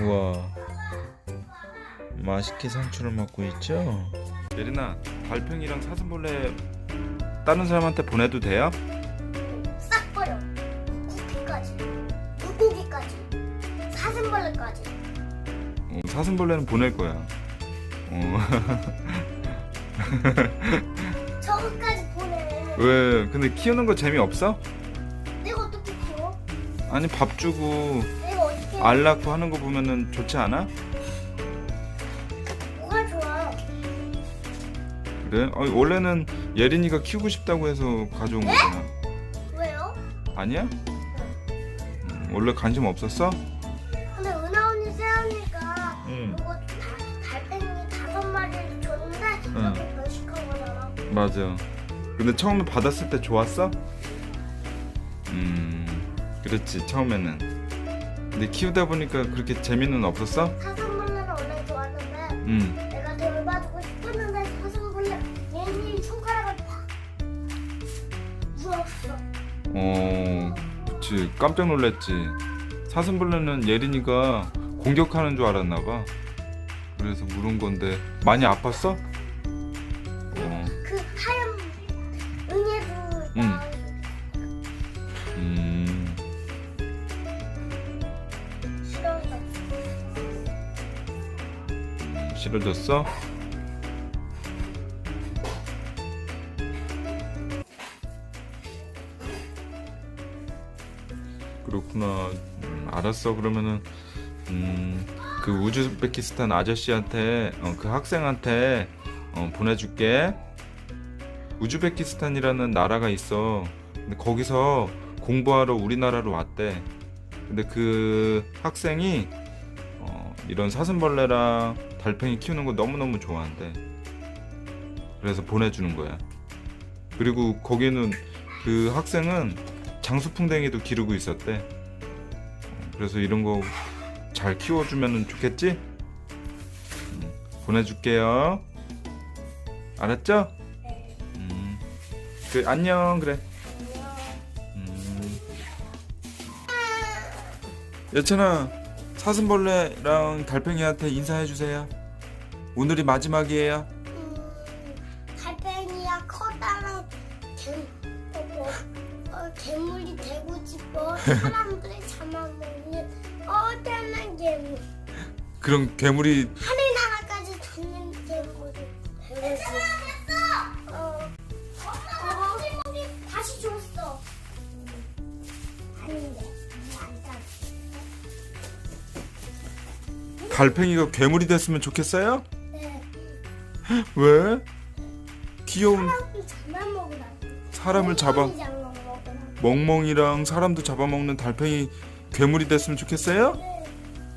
우와 맛있게 상추를 먹고 있죠? 예린아 달팽이랑 사슴벌레 다른 사람한테 보내도 돼요? 싹 버려. 쿠키까지, 물고기까지, 사슴벌레까지. 어, 사슴벌레는 보낼 거야 어. 저거까지 보내. 왜 근데 키우는 거 재미없어? 내가 어떻게 키워? 아니 밥 주고? 알 낳고 하는 거 보면은 좋지 않아? 뭐가 좋아? 그래? 어, 원래는 예린이가 키우고 싶다고 해서 가져온 거잖아 왜요? 아니야? 음, 원래 관심 없었어? 근데 은하 언니, 세연이가 응 이거 다, 달팽이 다섯 마리를 줬는데 응. 이렇게 변식한 거잖아. 맞아. 근데 처음에 받았을 때 좋았어? 음, 그렇지 처음에는. 근데 키우다 보니까 그렇게 재미는 없었어? 사슴벌레는 원래 좋았는데 음, 내가 돌 봐주고 싶었는데 사슴벌레 얘네 손가락을 팍 물었어. 어, 그치 깜짝 놀랐지. 사슴벌레는 예린이가 공격하는 줄 알았나 봐. 그래서 물은 건데 많이 아팠어? 어, 싫어졌어? 그렇구나. 음, 알았어. 그러면은 음, 그 우즈베키스탄 아저씨한테 어, 그 학생한테 어, 보내줄게. 우즈베키스탄이라는 나라가 있어. 근데 거기서 공부하러 우리나라로 왔대. 근데 그 학생이 어, 이런 사슴벌레랑 달팽이 키우는 거 너무너무 좋아한대. 그래서 보내주는 거야. 그리고 거기는 그 학생은 장수풍뎅이도 기르고 있었대. 어, 그래서 이런 거 잘 키워주면 좋겠지? 음, 보내줄게요. 알았죠? 네. 음, 그 안녕 그래. 음. 여천아 사슴벌레랑 달팽이한테 인사해 주세요. 오늘이 마지막이에요. 음, 달팽이야 커다란 개, 어, 뭐, 어, 괴물이 되고 싶어 사람들이 잡아먹는 어쩌면 괴물 그럼 괴물이 하늘나라까지 닿는 괴물이 되고 싶어 어, 어, 거기 다시 줬어 아닌데 달팽이가 괴물이 됐으면 좋겠어요? 네 왜? 귀여운 사람을 잡아먹으라 사람을 잡아 멍멍이랑 사람도 잡아먹는 달팽이 괴물이 됐으면 좋겠어요? 네.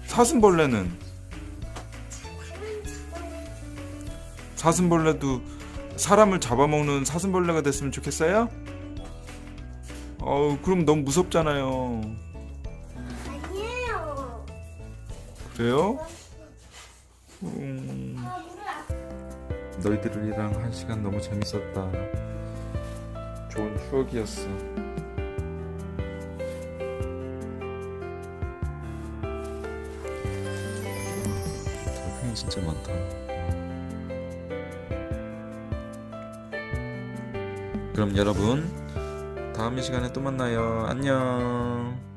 사슴벌레는 사슴벌레도 사람을 잡아먹는 사슴벌레가 됐으면 좋겠어요? 어우 그럼 너무 무섭잖아요. 그래요? 음, 너희들이랑 한 시간 너무 재밌었다. 좋은 추억이었어. 달팽이 진짜 많다. 그럼 여러분 다음 이 시간에 또 만나요. 안녕.